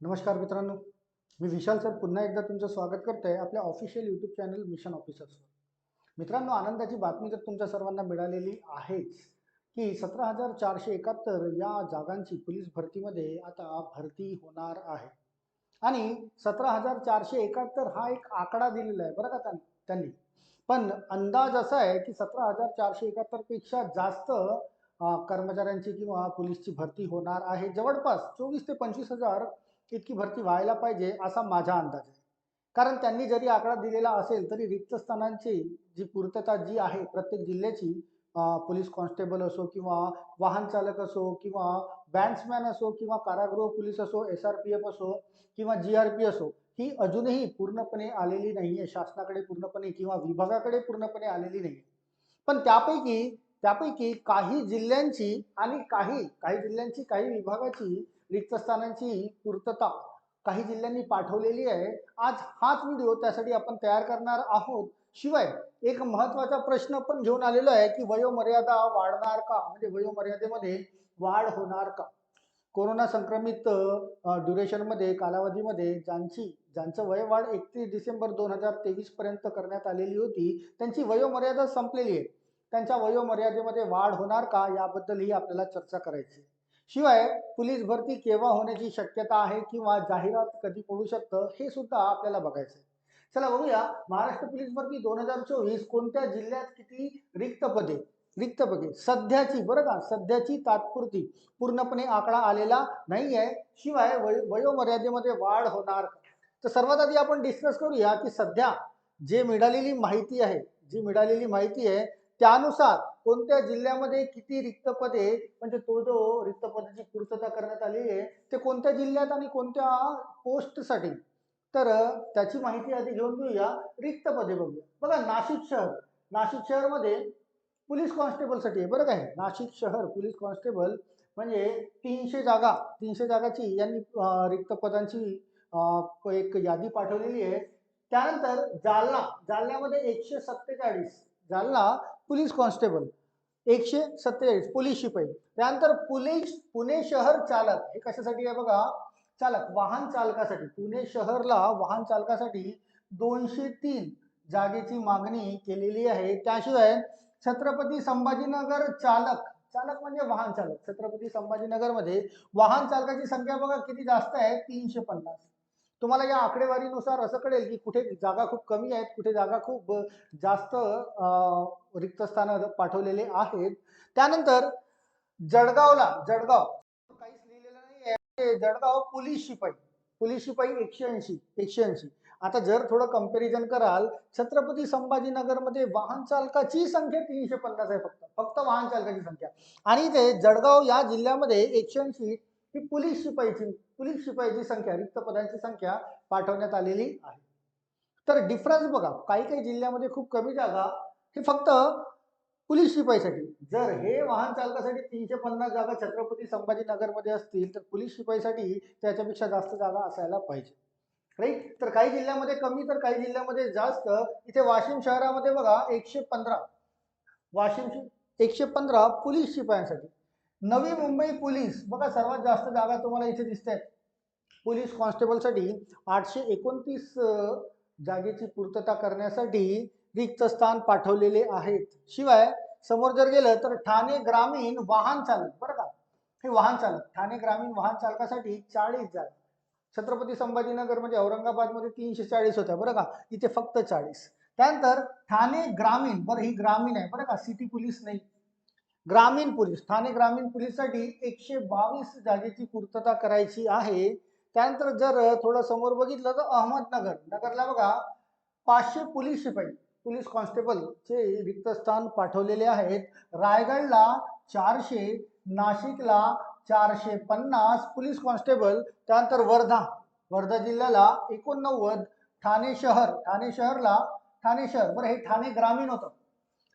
नमस्कार मित्रांनो मी विशाल सर पुन्हा एकदा तुमचं स्वागत करतोय आपल्या ऑफिशियल यूट्यूब चॅनल मिशन ऑफिसर्सवर मित्रांनो आनंदाची बातमी तर तुमच्या सर्वांना मिळालेली आहेच की सतरा हजार चारशे एकाहत्तर या जागांची पोलीस भरतीमध्ये आता भरती होणार आहे. आणि सतरा हजार चारशे एकाहत्तर हा एक आकडा दिलेला आहे बरं का त्यांनी? पण अंदाज असा आहे की सतरा हजार चारशे एकाहत्तरपेक्षा जास्त कर्मचाऱ्यांची किंवा पोलीसची भरती होणार आहे. जवळपास चोवीस ते पंचवीस हजार इतकी भरती व्हायला पाहिजे असा माझा अंदाज आहे. कारण त्यांनी जरी आकडा दिलेला असेल तरी रिक्त स्थानांची जी पूर्तता जी आहे प्रत्येक जिल्ह्याची पोलीस कॉन्स्टेबल असो किंवा वाहन चालक असो किंवा बँड्समॅन असो किंवा कारागृह पोलीस असो एस आर पी एफ असो किंवा जी आर पी असो ही अजूनही पूर्णपणे आलेली नाही आहे शासनाकडे पूर्णपणे किंवा विभागाकडे पूर्णपणे आलेली नाही पण त्यापैकी त्यापैकी काही जिल्ह्यांची आणि काही काही जिल्ह्यांची काही विभागाची रिक्त स्थानांची पूर्तता काही जिल्ह्यांनी पाठवलेली आहे. आज हाच व्हिडिओ त्यासाठी आपण तयार करणार आहोत. शिवाय एक महत्त्वाचा प्रश्न पण घेऊन आलेलो आहे की वयोमर्यादा वाढणार का? म्हणजे वयोमर्यादेमध्ये वाढ होणार का? कोरोना संक्रमित ड्युरेशनमध्ये कालावधीमध्ये ज्यांची ज्यांचं वयवाढ एकतीस डिसेंबर दोन हजार तेवीस पर्यंत करण्यात आलेली होती त्यांची वयोमर्यादा संपलेली आहे. त्यांच्या वयोमर्यादेमध्ये वाढ होणार का? याबद्दलही आपल्याला चर्चा करायची आहे. शिवाय पोलीस भरती केव्हा होण्याची शक्यता आहे किंवा जाहिरात कधी पडू शकतं हे सुद्धा आपल्याला बघायचं आहे चला बघूया महाराष्ट्र पोलीस भरती दोन हजार चोवीस कोणत्या जिल्ह्यात किती रिक्त पदे? रिक्त पदे. सध्याची बरं का? सध्याची तात्पुरती. पूर्णपणे आकडा आलेला नाही आहे शिवाय वय वयोमर्यादेमध्ये वाढ होणार तर सर्वात आधी आपण डिस्कस करूया की सध्या जे मिळालेली माहिती आहे जी मिळालेली माहिती आहे त्यानुसार कोणत्या जिल्ह्यामध्ये किती रिक्त पदे म्हणजे तो जो रिक्त पदाची पूर्तता करण्यात आली आहे ते कोणत्या जिल्ह्यात आणि कोणत्या पोस्टसाठी? तर त्याची माहिती आधी घेऊन घेऊया. रिक्त पदे बघूया. बघा नाशिक शहर. नाशिक शहरमध्ये पोलीस कॉन्स्टेबलसाठी आहे बरं काय नाशिक शहर पोलीस कॉन्स्टेबल म्हणजे तीनशे जागा तीनशे जागाची यांनी रिक्त पदांची एक यादी पाठवलेली आहे. त्यानंतर जालना जालन्यामध्ये एकशे सत्तेचाळीस. Jalna police constable. एकशे सत्तेचाळीस पोलीस शिपाई. त्यानंतर पोलीस पुणे शहर चालक. हे कशासाठी आहे बघा? चालक वाहन चालकासाठी. पुणे शहरला वाहन चालकासाठी दोनशे तीन जागेची मागणी केलेली आहे. त्याशिवाय छत्रपती संभाजीनगर चालक चालक म्हणजे वाहन चालक. छत्रपती संभाजीनगरमध्ये वाहन चालकाची संख्या बघा किती जास्त आहे? तीनशे पन्नास. तुम्हाला या आकडेवारीनुसार असं कळेल की कुठे जागा खूप कमी आहेत कुठे जागा खूप जास्त रिक्त स्थानं पाठवलेले आहेत. त्यानंतर जळगावला जळगाव. काहीच लिहिलेलं नाही जळगाव पोलीस शिपाई पोलीस शिपाई एकशे ऐंशी एकशे ऐंशी. आता जर थोडं कंपॅरिझन कराल छत्रपती संभाजीनगरमध्ये वाहन चालकाची संख्या तीनशे पन्नास आहे फक्त. फक्त वाहन चालकाची संख्या. आणि ते जळगाव या जिल्ह्यामध्ये एकशे ऐंशी ही पोलीस शिपाईची पोलीस शिपाईची संख्या रिक्त पदांची संख्या पाठवण्यात आलेली आहे. तर डिफरन्स बघा काही काही जिल्ह्यामध्ये खूप कमी जागा हे फक्त पोलीस शिपाईसाठी. जर हे वाहन चालकासाठी तीनशे पन्नास जागा छत्रपती संभाजीनगरमध्ये असतील तर पोलीस शिपाईसाठी त्याच्यापेक्षा जास्त जागा असायला पाहिजे. राईट तर काही जिल्ह्यामध्ये कमी तर काही जिल्ह्यामध्ये जास्त. इथे वाशिम शहरामध्ये बघा एकशे पंधरा. वाशिम एकशे पंधरा पोलीस शिपायांसाठी. नवी मुंबई पोलीस बघा सर्वात जास्त जागा तुम्हाला इथे दिसत आहेत पोलीस कॉन्स्टेबलसाठी आठशे एकोणतीस जागेची पूर्तता करण्यासाठी रिक्त स्थान पाठवलेले आहेत. शिवाय समोर जर गेलं तर ठाणे ग्रामीण वाहन चालक बरं का? हे वाहन चालक ठाणे ग्रामीण वाहन चालकासाठी चाळीस जागा. छत्रपती संभाजीनगर म्हणजे औरंगाबादमध्ये तीनशे चाळीस होत्या बरं का? इथे फक्त चाळीस. त्यानंतर ठाणे ग्रामीण बरं ही ग्रामीण आहे बरं का? सिटी पोलीस नाही. ग्रामीण पोलीस ठाणे ग्रामीण पोलीससाठी एकशे बावीस जागेची पूर्तता करायची आहे. त्यानंतर जर थोडं समोर बघितलं तर अहमदनगर नगरला बघा पाचशे पोलीस शिपाई पोलीस कॉन्स्टेबलचे रिक्त स्थान पाठवलेले आहेत. रायगडला चारशे नाशिकला चारशे पन्नास पोलीस कॉन्स्टेबल त्यानंतर वर्धा वर्धा जिल्ह्याला एकोणनव्वद ठाणे शहर ठाणे शहरला ठाणे शहर बरं हे ठाणे ग्रामीण होतं.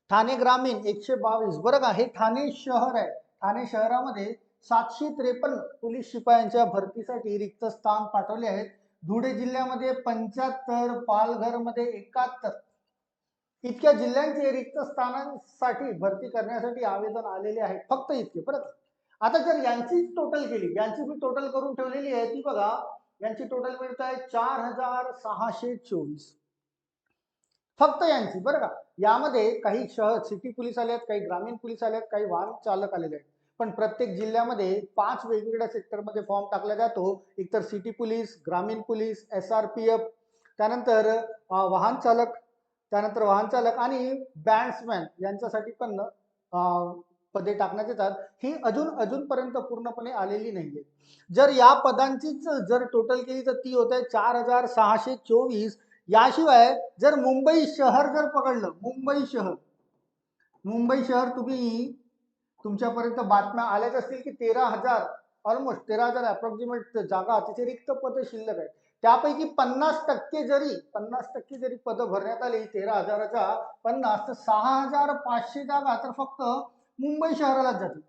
ठाणे ग्रामीण एकशे बावीस. बरं का हे ठाणे शहर आहे. ठाणे शहरामध्ये सातशे त्रेपन्न पोलीस शिपायांच्या भरतीसाठी रिक्त स्थान पाठवले आहेत. धुळे जिल्ह्यामध्ये पंच्याहत्तर पालघरमध्ये एकाहत्तर. इतक्या जिल्ह्यांचे रिक्त स्थानांसाठी भरती करण्यासाठी आवेदन आलेले आहे. फक्त इतके परत आता जर यांची टोटल केली यांची मी टोटल करून ठेवलेली आहे ती बघा. यांची टोटल मिळत आहे चार हजार सहाशे चोवीस. फक्त यांची बरं का? यामध्ये काही शहर सिटी पोलीस आले आहेत काही ग्रामीण पोलीस आले आहेत काही वाहन चालक आलेले आहेत. पण प्रत्येक जिल्ह्यामध्ये पाच वेगवेगळ्या सेक्टरमध्ये फॉर्म टाकला जातो. एकतर सिटी पोलीस ग्रामीण police S R P F त्यानंतर वाहन चालक त्यानंतर वाहन चालक आणि बँड्समॅन यांच्यासाठी पण पदे टाकण्यात येतात. ही अजून अजूनपर्यंत पूर्णपणे आलेली नाहीये. जर या पदांचीच जर टोटल केली तर ती होत आहे चार हजार सहाशे चोवीस. याशिवाय जर मुंबई शहर जर पकडलं मुंबई शहर मुंबई शहर तुम्ही तुमच्यापर्यंत बातम्या आल्याच असतील की तेरा हजार ऑलमोस्ट तेरा हजार अप्रॉक्सिमेट जागा तिथे रिक्त पद शिल्लक आहेत. त्यापैकी पन्नास टक्के जरी पन्नास टक्के जरी पदं भरण्यात आली तेरा हजाराच्या पन्नास तर सहा हजार पाचशे जागा तर फक्त मुंबई शहरालाच जातील.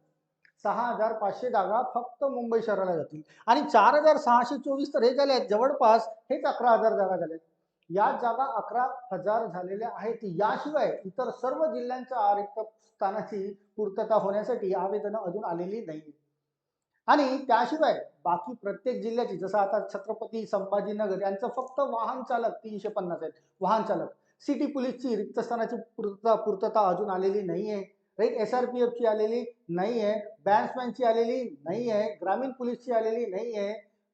सहा हजार पाचशे जागा फक्त मुंबई शहराला जातील. आणि चार हजार सहाशे चोवीस तर हे झाले आहेत. जवळपास हेच अकरा हजार जागा झाल्या आहेत. या जागा अकरा हजार झालेल्या आहेत. याशिवाय इतर सर्व जिल्ह्यांच्या रिक्त स्थानाची पूर्तता होण्यासाठी आवेदनं अजून आलेली नाही आणि त्याशिवाय बाकी प्रत्येक जिल्ह्याची जसं आता छत्रपती संभाजीनगर यांचं फक्त वाहन चालक तीनशे पन्नास आहेत. वाहन चालक. सिटी पोलीसची रिक्त स्थानाची पूर्तता पूर्तता अजून आलेली नाही आहे राईट एस आर पी एफची आलेली नाही आहे बँड्समॅनची आलेली नाही आहे ग्रामीण पोलीसची आलेली नाही आहे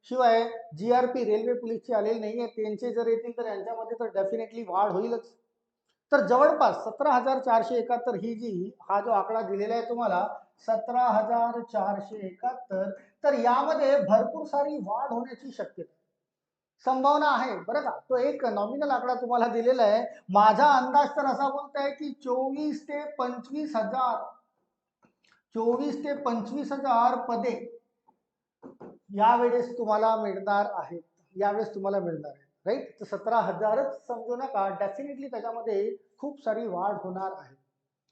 शिवाय जी आर पी रेल्वे पोलीसची आलेली नाही आहे त्यांचे जर येतील तर यांच्यामध्ये तर डेफिनेटली वाढ होईलच. तर जवळपास सतरा हजार चारशे एकाहत्तर ही जी हा जो आकडा दिलेला आहे तुम्हाला सतरा हजार चारशे एकाहत्तर तर यामध्ये भरपूर सारी वाढ होण्याची शक्यता संभावना आहे. बरं का? तो एक नॉमिनल आकडा तुम्हाला दिलेला आहे. माझा अंदाज तर असा बोलत आहे की चोवीस ते पंचवीस हजार चोवीस ते पंचवीस हजार पदे यावेळेस तुम्हाला मिळणार आहेत. यावेळेस तुम्हाला मिळणार आहे राईट तर सतरा हजारच समजू नका. डेफिनेटली त्याच्यामध्ये खूप सारी वाढ होणार आहे.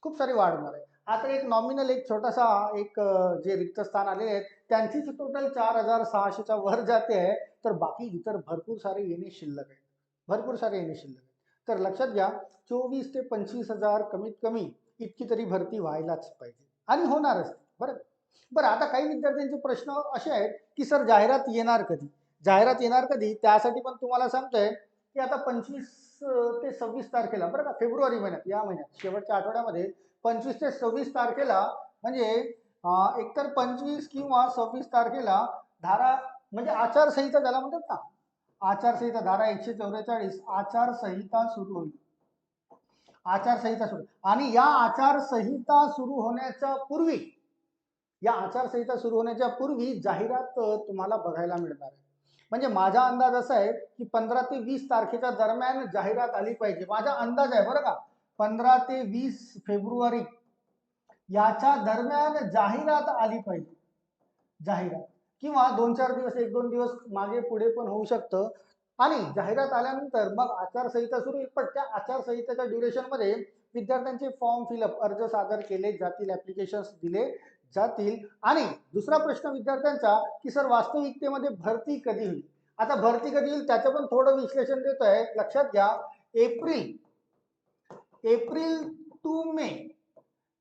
खूप सारी वाढ होणार आहे. आता एक नॉमिनल एक छोटासा एक जे रिक्त स्थान आलेले आहेत त्यांची टोटल चार हजार सहाशेच्या वर जाते आहे. तर बाकी इतर भरपूर सारे येणे शिल्लक आहेत. भरपूर सारे येणे शिल्लक आहेत. तर लक्षात घ्या चोवीस ते पंचवीस हजार कमीत कमी इतकी तरी भरती व्हायलाच पाहिजे. आणि होणारच. बरं. बरं आता काही विद्यार्थ्यांचे प्रश्न असे आहेत की सर जाहिरात येणार कधी? जाहिरात येणार कधी? त्यासाठी पण तुम्हाला सांगतोय की आता पंचवीस ते सव्वीस तारखेला बरं का फेब्रुवारी महिन्यात या महिन्यात शेवटच्या आठवड्यामध्ये पंचवीस ते सव्वीस तारखेला म्हणजे एकतर पंचवीस किंवा सव्वीस तारखेला धारा म्हणजे आचारसंहिता ज्याला म्हणतात ना आचारसंहिता धारा एकशे चौवेचाळीस आचारसंहिता सुरू होईल. आचारसंहिता सुरू. आणि या आचारसंहिता सुरू होण्याच्या पूर्वी या आचारसंहिता सुरू होण्याच्या पूर्वी जाहिरात तुम्हाला बघायला मिळणार आहे. म्हणजे माझा अंदाज असा आहे की पंधरा ते वीस तारखेच्या दरम्यान जाहिरात आली पाहिजे. माझा अंदाज आहे बरं का पंधरा ते वीस फेब्रुवारी याच्या दरम्यान जाहिरात आली पाहिजे. जाहिरात. किंवा दोन चार दिवस एक दोन दिवस मागे पुढे पण होऊ शकतं. आणि जाहिरात आल्यानंतर मग आचारसंहिता सुरू होईल. पण त्या आचारसंहितेच्या ड्युरेशनमध्ये विद्यार्थ्यांचे फॉर्म फिलअप अर्ज सादर केले जातील ॲप्लिकेशन्स दिले. जातील. आणि दुसरा प्रश्न विद्यार्थ्यांचा की सर वास्तविकतेमध्ये भरती कधी होईल? आता भरती कधी होईल त्याचं पण थोडं विश्लेषण देत आहे लक्षात घ्या. एप्रिल एप्रिल टू मे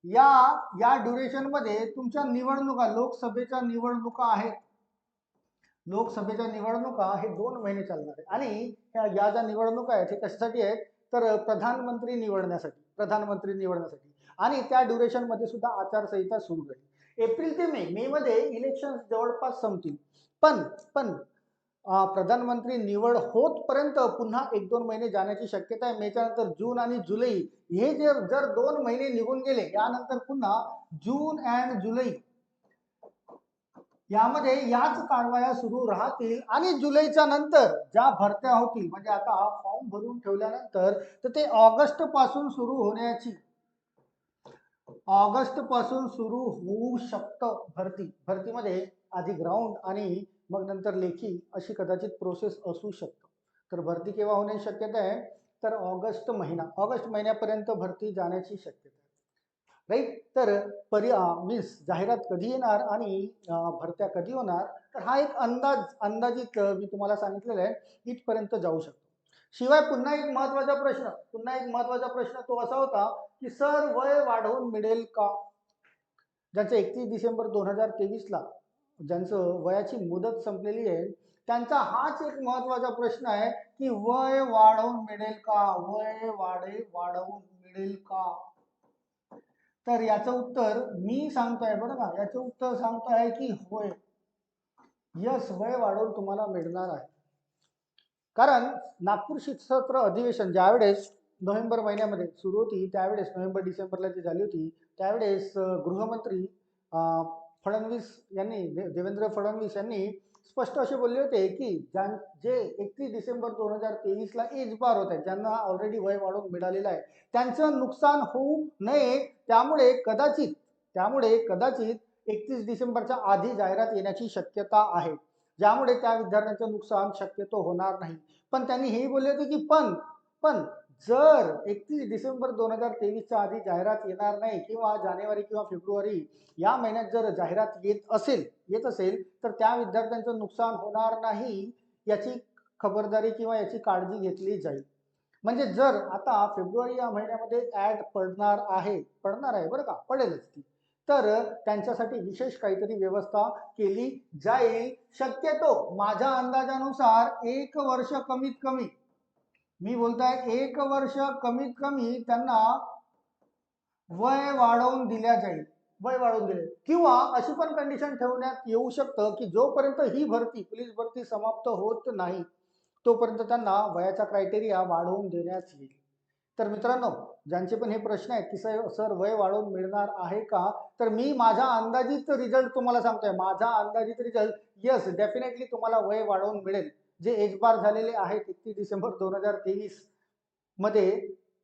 या या ड्युरेशनमध्ये तुमच्या निवडणुका लोकसभेच्या निवडणुका आहेत. लोकसभेच्या निवडणुका हे दोन महिने चालणार आहे आणि ह्या- या ज्या निवडणुका आहेत हे कशासाठी आहेत? तर प्रधानमंत्री निवडण्यासाठी प्रधानमंत्री निवडण्यासाठी. आणि त्या ड्युरेशनमध्ये सुद्धा आचारसंहिता सुरू राहील. एप्रिल ते मे मे मध्ये इलेक्शन जवळपास संपतील. पण पण प्रधानमंत्री निवड होतपर्यंत पुन्हा एक दोन महिने जाण्याची शक्यता आहे. मेच्या नंतर जून आणि जुलै हे जर जर दोन महिने निघून गेले यानंतर पुन्हा जून अँड जुलै यामध्ये याच कारवाया सुरू राहतील आणि जुलैच्या नंतर ज्या भरत्या होतील म्हणजे आता फॉर्म भरून ठेवल्यानंतर तर ते ऑगस्टपासून सुरू होण्याची ऑगस्टपासून सुरू होऊ शकतं भरती. भरतीमध्ये आधी ग्राउंड आणि मग नंतर लेखी अशी कदाचित प्रोसेस असू शकतं. तर भरती केव्हा होण्याची शक्यता आहे? तर ऑगस्ट महिना. ऑगस्ट महिन्यापर्यंत भरती जाण्याची शक्यता आहे. राईट तर परि मीन्स जाहिरात कधी येणार आणि भरत्या कधी होणार? तर हा एक अंदाज अंदाजित मी तुम्हाला सांगितलेला आहे. इथपर्यंत जाऊ शकतो. शिवाय पुन्हा एक महत्त्वाचा प्रश्न पुन्हा एक महत्त्वाचा प्रश्न तो असा होता की सर वय वाढवून मिळेल का? ज्यांचं एकतीस डिसेंबर दोन हजार तेवीसला ज्यांचं वयाची मुदत संपलेली आहे त्यांचा हाच एक महत्त्वाचा प्रश्न आहे की वय वाढवून मिळेल का? वय वाढे वाढवून मिळेल का? तर याचं उत्तर मी सांगतोय बरं का? याचं उत्तर सांगतो आहे की होय. यस वय वाढवून तुम्हाला मिळणार आहे. कारण नागपूर सत्र अधिवेशन ज्यावेळेस नोव्हेंबर महिन्यामध्ये सुरू होती त्यावेळेस नोव्हेंबर डिसेंबरला जी झाली होती त्यावेळेस गृहमंत्री फडणवीस यांनी देवेंद्र फडणवीस यांनी स्पष्ट असे बोलले होते की ज्यां जे एकतीस डिसेंबर दोन हजार तेवीसला एज बार होत आहेत ज्यांना ऑलरेडी वय वाढून मिळालेलं आहे त्यांचं नुकसान होऊ नये त्यामुळे कदाचित त्यामुळे कदाचित एकतीस डिसेंबरच्या आधी जाहिरात येण्याची शक्यता आहे. ज्यामुळे त्या विद्यार्थ्यांचं नुकसान शक्यतो होणार नाही. पण त्यांनी हेही बोलले होते की पण पण जर एकतीस डिसेंबर दोन हजार तेवीसच्या आधी जाहिरात येणार नाही किंवा जानेवारी किंवा फेब्रुवारी या महिन्यात जर जाहिरात येत असेल येत असेल तर त्या विद्यार्थ्यांचं नुकसान होणार नाही याची खबरदारी किंवा याची काळजी घेतली जाईल. म्हणजे जर आता फेब्रुवारी या महिन्यामध्ये ॲड पडणार आहे पडणार आहे बरं का पडेलच ती. तर त्यांच्यासाठी विशेष काहीतरी व्यवस्था केली जाईल. शक्यतो माझ्या अंदाजानुसार एक वर्ष कमीत कमी. मी बोलताय एक वर्ष कमीत कमी त्यांना वय वाढवून दिल्या जाईल. वय वाढवून दिले. किंवा अशी पण कंडिशन ठेवण्यात येऊ शकतं की जोपर्यंत ही भरती पोलीस भरती समाप्त होत नाही तोपर्यंत त्यांना वयाचा क्रायटेरिया वाढवून देण्यात येईल. तर मित्रांनो ज्यांचे पण हे प्रश्न आहेत की सर सर वय वाढवून मिळणार आहे का? तर मी माझ्या अंदाजित रिझल्ट तुम्हाला सांगतोय. माझा अंदाजित रिझल्ट यस डेफिनेटली तुम्हाला वय वाढवून मिळेल. जे एज बार झालेले आहेत एकतीस डिसेंबर दोन हजार तेवीसमध्ये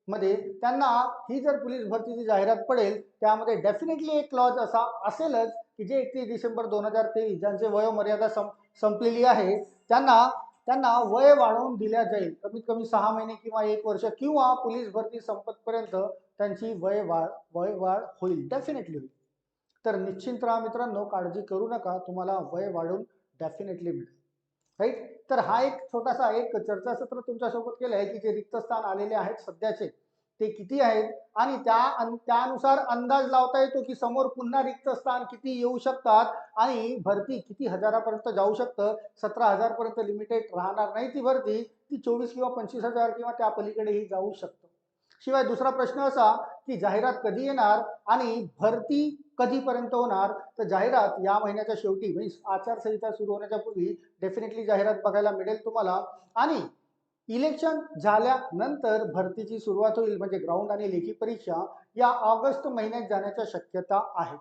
मध्ये त्यांना ही जर पोलीस भरतीची जाहिरात पडेल त्यामध्ये डेफिनेटली एक क्लॉज असा असेलच की जे एकतीस डिसेंबर दोन हजार तेवीस ज्यांचे वयोमर्यादा सं संपलेली आहे त्यांना त्यांना वय वाढवून दिल्या जाईल. कमीत कमी सहा महिने किंवा एक वर्ष किंवा पोलीस भरती संपतपर्यंत त्यांची वय वाढ वय वाढ होईल. डेफिनेटली होईल. तर निश्चिंत राहा मित्रांनो काळजी करू नका. तुम्हाला वय वाढून डेफिनेटली मिळेल. राईट तर हा एक छोटासा एक चर्चासत्र तुमच्यासोबत केलं आहे की जे रिक्त स्थान आलेले आहेत सध्याचे. ते किती आहेत? आणि त्या त्यानुसार अंदाज लावता येतो की समोर पुन्हा रिक्त स्थान किती येऊ शकतात? आणि भरती किती हजारापर्यंत जाऊ शकतं? सतरा हजारपर्यंत लिमिटेड राहणार नाही ती भरती. ती चोवीस किंवा पंचवीस हजार किंवा त्या पलीकडेही जाऊ शकतं. शिवाय दुसरा प्रश्न असा की जाहिरात कधी येणार आणि भरती कधीपर्यंत होणार? तर जाहिरात या महिन्याच्या शेवटी म्हणजे आचारसंहिता सुरू होण्याच्या पूर्वी डेफिनेटली जाहिरात बघायला मिळेल तुम्हाला. आणि इलेक्शन झाल्यानंतर भरतीची सुरुवात होईल म्हणजे ग्राउंड आणि लेखी परीक्षा या ऑगस्ट महिन्यात जाण्याच्या शक्यता आहेत.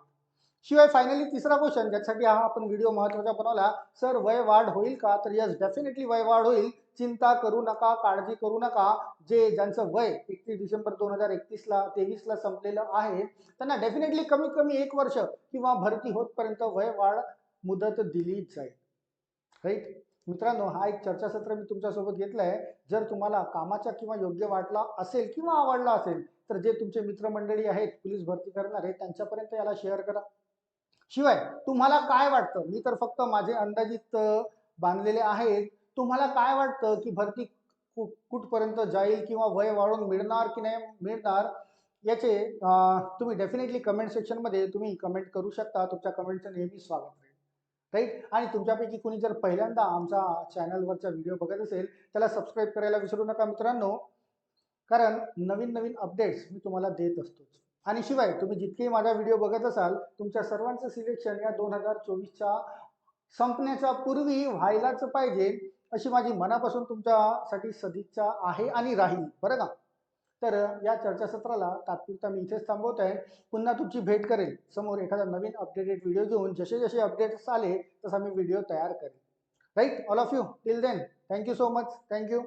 शिवाय फायनली तिसरा क्वेश्चन ज्यासाठी हा आपण व्हिडिओ महत्त्वाचा बनवला सर वय वाढ होईल का? तर यस डेफिनेटली वय वाढ होईल. चिंता करू नका काळजी करू नका. जे ज्यांचं वय एकतीस डिसेंबर दोन हजार एकतीसला तेवीसला संपलेलं आहे त्यांना डेफिनेटली कमीत कमी एक वर्ष किंवा भरती होतपर्यंत वय वाढ मुदत दिली जाईल. राईट मित्रांनो हा एक चर्चासत्र मी तुमच्यासोबत घेतलं आहे जर तुम्हाला कामाचा किंवा योग्य वाटला असेल किंवा आवडला असेल तर जे तुमचे मित्रमंडळी आहेत पोलीस भरती करणारे त्यांच्यापर्यंत याला शेअर करा. शिवाय तुम्हाला काय वाटतं? मी तर फक्त माझे अंदाजित बांधलेले आहेत. तुम्हाला काय वाटतं की भरती कुठपर्यंत जाईल किंवा वय वाढून मिळणार की नाही मिळणार? याचे तुम्ही डेफिनेटली कमेंट सेक्शनमध्ये तुम्ही कमेंट करू शकता. तुमच्या कमेंटचं नेहमी स्वागत आहे राईट? आणि तुमच्यापैकी कोणी जर पहिल्यांदा आमचा चॅनलवरचा व्हिडिओ बघत असेल त्याला सबस्क्राईब करायला विसरू नका मित्रांनो. कारण नवीन नवीन अपडेट्स मी तुम्हाला देत असतोच आणि शिवाय तुम्ही जितकेही माझा व्हिडिओ बघत असाल तुमच्या सर्वांचं सिलेक्शन या दोन हजार चोवीसच्या संपण्याच्या पूर्वी व्हायलाच पाहिजे अशी माझी मनापासून तुमच्यासाठी सदिच्छा आहे आणि राहील. बरं का? तर या चर्चासत्राला तात्पुरता मी इथेच थांबवत आहे. पुन्हा तुमची भेट करेल. समोर एखादा नवीन अपडेटेड व्हिडिओ घेऊन जसे जसे अपडेट्स आले तसा मी व्हिडिओ तयार करेन right all of you till then thank you so much thank you